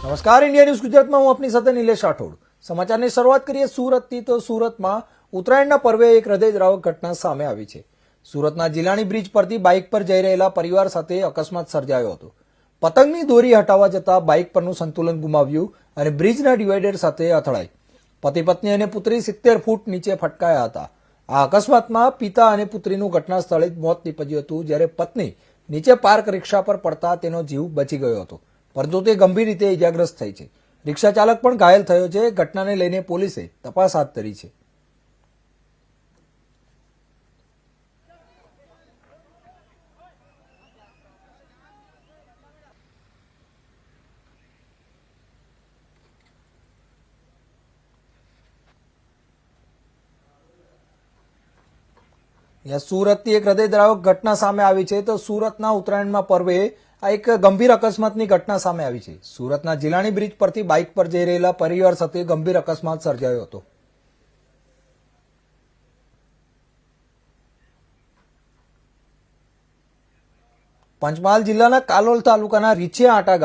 નમસ્કાર, India news ગુજરાતમાં હું આપની સાથે નિલેશ રાઠોડ. સમાચારની શરૂઆત કરીએ સુરતથી તો સુરતમાં ઉત્તરાયણના પર્વે એક હૃદયદ્રાવક ઘટના સામે આવી છે. સુરતના જિલ્લાની બ્રિજ પરથી બાઇક પર જઈ રહેલા પરિવાર સાથે અકસ્માત સર્જાયો હતો. પતંગની દોરી હટાવવા જતાં બાઇક પરનું સંતુલન ગુમાવ્યું અને બ્રિજના ડિવાઈડર સાથે અથડાઈ. પતિ, પત્ની અને પુત્રી સિત્તેર ફૂટ નીચે ફટકાયા હતા. આ અકસ્માતમાં પિતા અને પુત્રીનું ઘટના સ્થળે જ મોત નીપજ્યું હતું, જ્યારે પત્ની નીચે પાર્ક રિક્ષા પર પડતા તેનો જીવ બચી ગયો હતો. પરંતુ તે ગંભીર રીતે ઇજાગ્રસ્ત થઈ છે. રિક્ષા ચાલક પણ ઘાયલ થયો છે. ઘટનાને લઈને પોલીસે તપાસ હાથ ધરી છે. સુરતથી એક હૃદયદ્રાવક ઘટના સામે આવી છે. તો સુરતના ઉત્તરાયણમાં પર્વે આ એક ગંભીર અકસ્માતની ઘટના સામે આવી છે. સુરતના જિલ્લાની બ્રિજ પરથી બાઇક પર જઈ રહેલા પરિવાર સાથે ગંભીર અકસ્માત સર્જાયો હતો. પંચમહાલ જિલ્લાના કાલોલ તાલુકાના રીછે આટા